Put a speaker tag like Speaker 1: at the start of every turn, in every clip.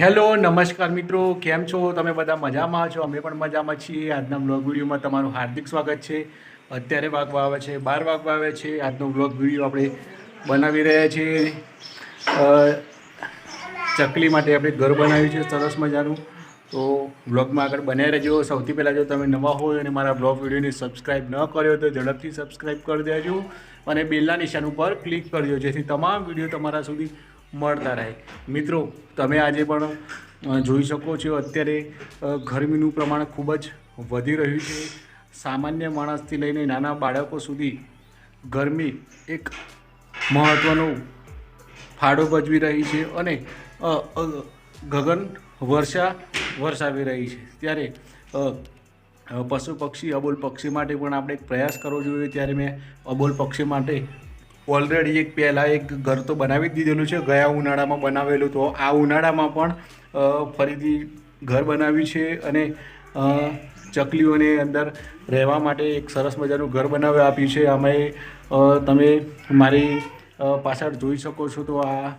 Speaker 1: Hello, નમસ્કાર મિત્રો, કેમ છો? તમે બધા મજામાં છો? અમે પણ મજામાં છીએ. આજના બ્લોગ વિડીયોમાં તમારું હાર્દિક સ્વાગત છે. અત્યારે વાગવા આવે છે, બાર વાગવા આવે છે. આજનો બ્લોગ વીડિયો આપણે બનાવી રહ્યા છીએ. ચકલી માટે આપણે ઘર બનાવ્યું છે, સરસ મજાનું. તો બ્લોગમાં આગળ બનાવી રહેજો. સૌથી પહેલાં જો તમે નવા હોય અને મારા બ્લોગ વિડીયોને સબસ્ક્રાઈબ ન કર્યો તો ઝડપથી સબસ્ક્રાઈબ કરી દેજો અને બેલના નિશાન ઉપર ક્લિક કરજો, જેથી તમામ વીડિયો તમારા સુધી મળતા રહે. મિત્રો, તમે આજે પણ જોઈ શકો છો, અત્યારે ગરમીનું પ્રમાણ ખૂબ જ વધી રહ્યું છે. સામાન્ય માણસથી લઈને નાના બાળકો સુધી ગરમી એક મહત્ત્વનો ફાળો ભજવી રહી છે અને ગગન વર્ષા વરસાવી રહી છે. ત્યારે પશુ પક્ષી, અબોલ પક્ષી માટે પણ આપણે એક પ્રયાસ કરવો જોઈએ. ત્યારે મેં અબોલ પક્ષી માટે ઓલરેડી એક પહેલાં એક ઘર તો બનાવી જ દીધેલું છે. ગયા ઉનાળામાં બનાવેલું તો આ ઉનાળામાં પણ ફરીથી ઘર બનાવ્યું છે અને ચકલીઓને અંદર રહેવા માટે એક સરસ મજાનું ઘર બનાવી આપ્યું છે. અ, તમે મારી પાછળ જોઈ શકો છો તો આ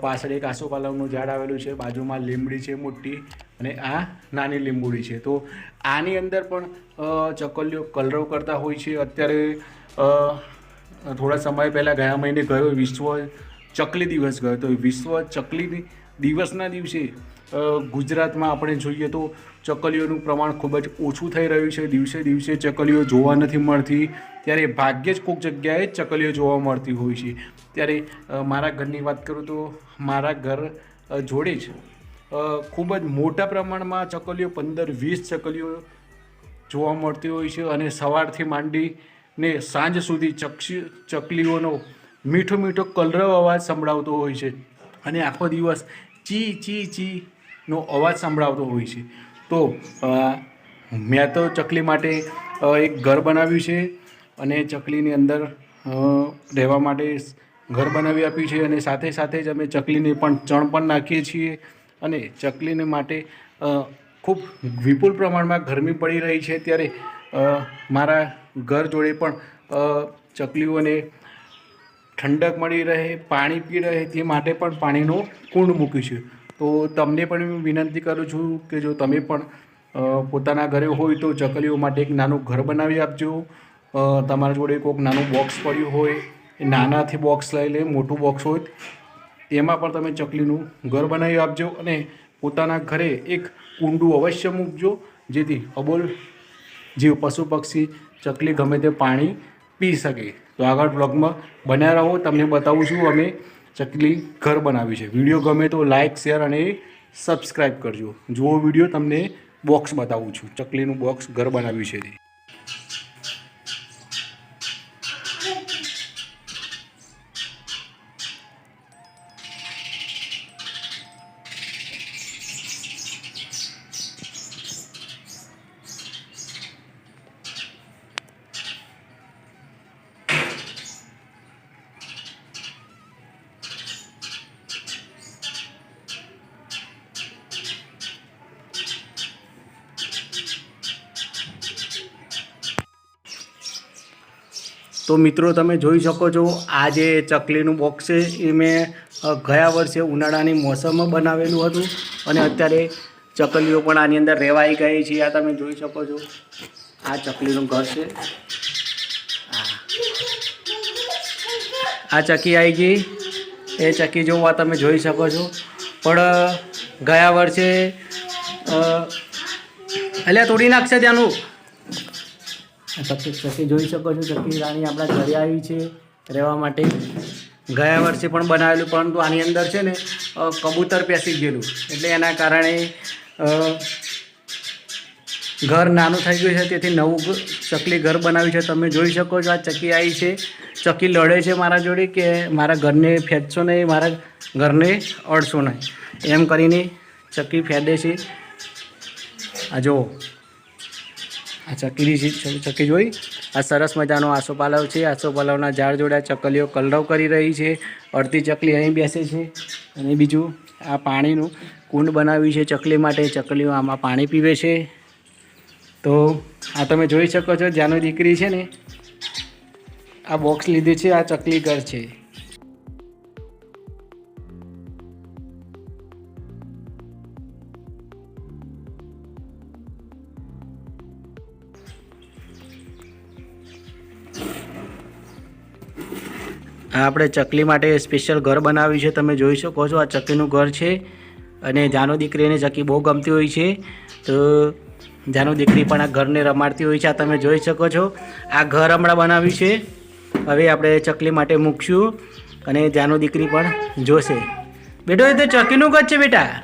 Speaker 1: પાછળ એક આસોપાલવનું ઝાડ આવેલું છે. બાજુમાં લીમડી છે મોટી અને આ નાની લીંબુડી છે. તો આની અંદર પણ ચકલીઓ કલરવ કરતા હોય છે. અત્યારે થોડા સમય પહેલાં ગયા મહિને ગયો, વિશ્વ ચકલી દિવસ ગયો. તો વિશ્વ ચકલી દિવસના દિવસે ગુજરાતમાં આપણે જોઈએ તો ચકલીઓનું પ્રમાણ ખૂબ જ ઓછું થઈ રહ્યું છે. દિવસે દિવસે ચકલીઓ જોવા નથી મળતી. ત્યારે ભાગ્યે જ કોઈક જગ્યાએ ચકલીઓ જોવા મળતી હોય છે. ત્યારે મારા ઘરની વાત કરું તો મારા ઘર જોડે જ ખૂબ જ મોટા પ્રમાણમાં ચકલીઓ, પંદર વીસ ચકલીઓ જોવા મળતી હોય છે અને સવારથી માંડીને સાંજ સુધી ચક્ષી ચકલીઓનો મીઠો મીઠો કલરવ અવાજ સંભળાવતો હોય છે અને આખો દિવસ ચી ચી ચીનો અવાજ સંભળાવતો હોય છે. તો મેં તો ચકલી માટે એક ઘર બનાવ્યું છે અને ચકલીની અંદર રહેવા માટે ઘર બનાવી આપ્યું છે અને સાથે સાથે જ અમે ચકલીને પણ ચણ પણ નાખીએ છીએ અને ચકલીને માટે ખૂબ વિપુલ પ્રમાણમાં ગરમી પડી રહી છે ત્યારે મારા ઘર જોડે પણ ચકલીઓને ઠંડક મળી રહે, પાણી પી રહે, તે માટે પણ પાણીનો કુંડ મૂક્યું છે. તો તમને પણ હું વિનંતી કરું છું કે જો તમે પણ પોતાના ઘરે હોય તો ચકલીઓ માટે એક નાનું ઘર બનાવી આપજો. તમારા જોડે કોઈક નાનું બોક્સ પડ્યું હોય, એ નાનાથી બોક્સ લઈ લે, મોટું બોક્સ હોય તેમાં પણ તમે ચકલીનું ઘર બનાવી આપજો અને પોતાના ઘરે એક કુંડું અવશ્ય મૂકજો, જેથી અબોલ જીવ, પશુ, પક્ષી, ચકલી ગમે તે પાણી પી શકે. તો આગળ બ્લોગમાં બન્યા રહો. તમને બતાવું છું, અમે ચકલી ઘર બનાવ્યું છે. વીડિયો ગમે તો લાઇક શેર અને સબસ્ક્રાઈબ કરજો. જુઓ વીડિયો તમને બોક્સ બતાવું છું. ચકલીનું બોક્સ ઘર બનાવ્યું છે. તે મિત્રો, તમે જોઈ શકો છો, આ જે ચકલીનું બોક્સ છે, એ મેં ગયા વર્ષે ઉનાળાની મોસમમાં બનાવેલું હતું. અને અત્યારે ચકલીઓ પણ આની અંદર રહેવાઈ ગઈ છે. આ તમે જોઈ શકો છો. આ ચકલીનું ઘર છે. આ. ચકી આવી ગઈ. એ ચકી જોવા તમે જોઈ શકો છો. પણ ગયા વર્ષે એટલે તોડી નાખશે ત્યાંનું. ચકી ચકી જોઈ શકો છો ચક્કી રાણી આપણા ઘરે આવી છે રહેવા માટે. ગયા વર્ષે પણ બનાવેલું, પરંતુ આની અંદર છે ને કબૂતર પેસી ગયેલું. એટલે એના કારણે ઘર નાનું થઈ ગયું છે, તેથી નવું ચકલી ઘર બનાવ્યું છે. તમે જોઈ શકો છો આ ચકી આવી છે. ચકી લડે છે મારા જોડે કે મારા ઘરને ફેંચશો નહીં, મારા ઘરને અડશો નહીં. એમ કરીને ચકી ફેંદે છે. આ જુઓ. આ ચકલી ચકી જોઈ? આ સરસ મજાનો આસોપાલવ છે. આસોપાલવના ઝાડ જોડે ચકલીઓ કલરવ કરી રહી છે. અડધી ચકલી અહીં બેસે છે અને બીજું આ પાણીનું કુંડ બનાવ્યું છે ચકલી માટે. ચકલીઓ આમાં પાણી પીવે છે. તો આ તમે જોઈ શકો છો, જ્યાંનો દીકરી છે ને, આ બોક્સ લીધું છે, આ ચકલી ઘર છે.
Speaker 2: આપણે ચકલી માટે સ્પેશિયલ ઘર બનાવ્યું છે. તમે જોઈ શકો છો, આ ચકલીનું ઘર છે. અને જાનો દીકરીને ચકી બહુ ગમતી હોય છે. તો જાનો દીકરી પણ આ ઘરને રમાડતી હોય છે. આ તમે જોઈ શકો છો. આ ઘર હમણાં બનાવ્યું છે. હવે આપણે ચકલી માટે મૂકશું અને જાનો દીકરી પણ જોશે. બેટો, એ તો ચકીનું ઘર છે બેટા.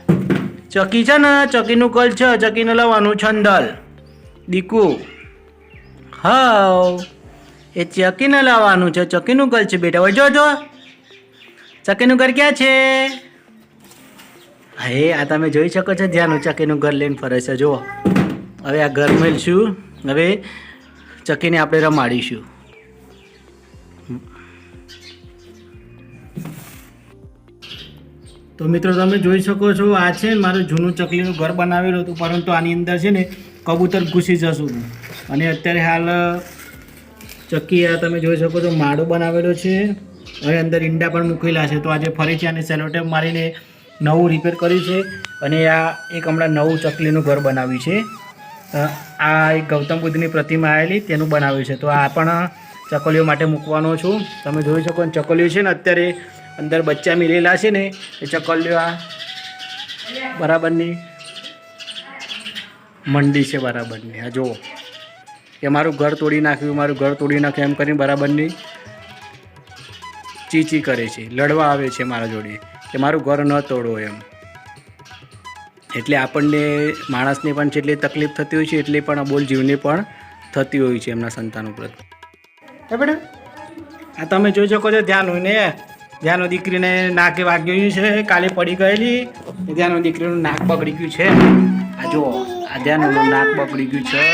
Speaker 2: ચકી છે ને, ચકીનું કલ છે. ચકીને લાવવાનું છંદલ. દીકુ. હાવ એ ચકીને લાવવાનું છે, ચકીનું ઘર છે બેટા. હવે જો જો. ચકીનું ઘર ક્યાં છે? હે આ તમે જોઈ શકો છો ધ્યાન ચકીનું ઘર લઈને ફરે છે. જુઓ. હવે આ ઘર મેળશું. હવે ચકીને આપણે રમાડીશું. તો મિત્રો, તમે જોઈ શકો છો, આ છે મારું જૂનું ચકલીનું ઘર બનાવેલું હતું, પરંતુ આની અંદર છે ને કબૂતર ઘૂસી જશું અને અત્યારે હાલ ચક્કી આ તમે જોઈ શકો છો માળો બનાવેલો છે. હવે અંદર ઈંડા પણ મૂકેલા છે. તો આજે ફરીથી આને સેલોટેપ મારીને નવું રિપેર કર્યું છે અને આ એક હમણાં નવું ચકલીનું ઘર બનાવ્યું છે. આ એક ગૌતમ બુદ્ધની પ્રતિમા આવેલી, તેનું બનાવ્યું છે. તો આ પણ ચકલીઓ માટે મૂકવાનો છું. તમે જોઈ શકો ચકલીઓ છે ને અત્યારે અંદર બચ્ચા મિલેલા છે ને, એ ચકલીઓ આ બરાબરની મંડી છે બરાબરની. આ જુઓ. કે મારું ઘર તોડી નાખ્યું, મારું ઘર તોડી નાખ્યું, એમ કરીને બરાબરની ચીચી કરે છે, લડવા આવે છે મારા જોડે, કે મારું ઘર ન તોડો એમ. એટલે આપણને માણસને પણ જેટલી તકલીફ થતી હોય છે, એટલી પણ અબોલ જીવને પણ થતી હોય છે એમના સંતાનો પ્રત્યે. હે આ તમે જોઈ શકો છો, ધ્યાન હોય ને ધ્યાનો દીકરીને નાકે વાગ્યું છે, કાલે પડી ગયેલી. ધ્યાનો દીકરીનું નાક બગડી ગયું છે. આ જુઓ, આ ધ્યાનનું નાક બગડી ગયું છે.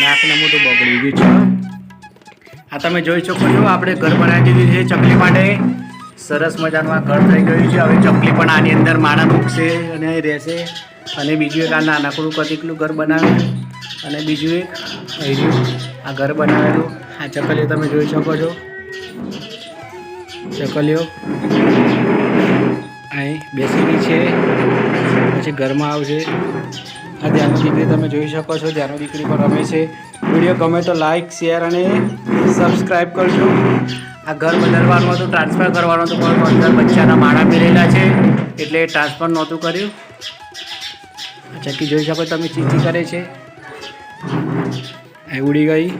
Speaker 2: નાકને મોટું બગડી ગયું છે. આ તમે જોઈ શકો છો, આપણે ઘર બનાવી દીધું છે ચકલી માટે. સરસ મજાનું આ ઘર થઈ ગયું છે. હવે ચકલી પણ આની અંદર માણા મૂકશે અને રહેશે. અને બીજું એક આ નાનકડું કતિકલું ઘર બનાવેલું અને બીજું એક અહીં આ ઘર બનાવેલું. આ ચકલીઓ તમે જોઈ શકો છો. ચકલીઓ અહીં બેસેલી છે. પછી ઘરમાં આવશે. આ ધ્યાનથી દીકરી તમે જોઈ શકો છો. ધ્યાનો દીકરી પર રમે છે. વીડિયો ગમે તો લાઈક શેર અને સબસ્ક્રાઈબ કરજો. આ ઘર બદલવાનું હતું ટ્રાન્સફર કરવાનું હતું, પણ અંદર બચ્ચાના માળા પહેરેલા છે. એટલે ટ્રાન્સફર નહોતું કર્યું. આ ચક્કી જોઈ શકો તમે ચીચી કરે છે. એ ઉડી ગઈ.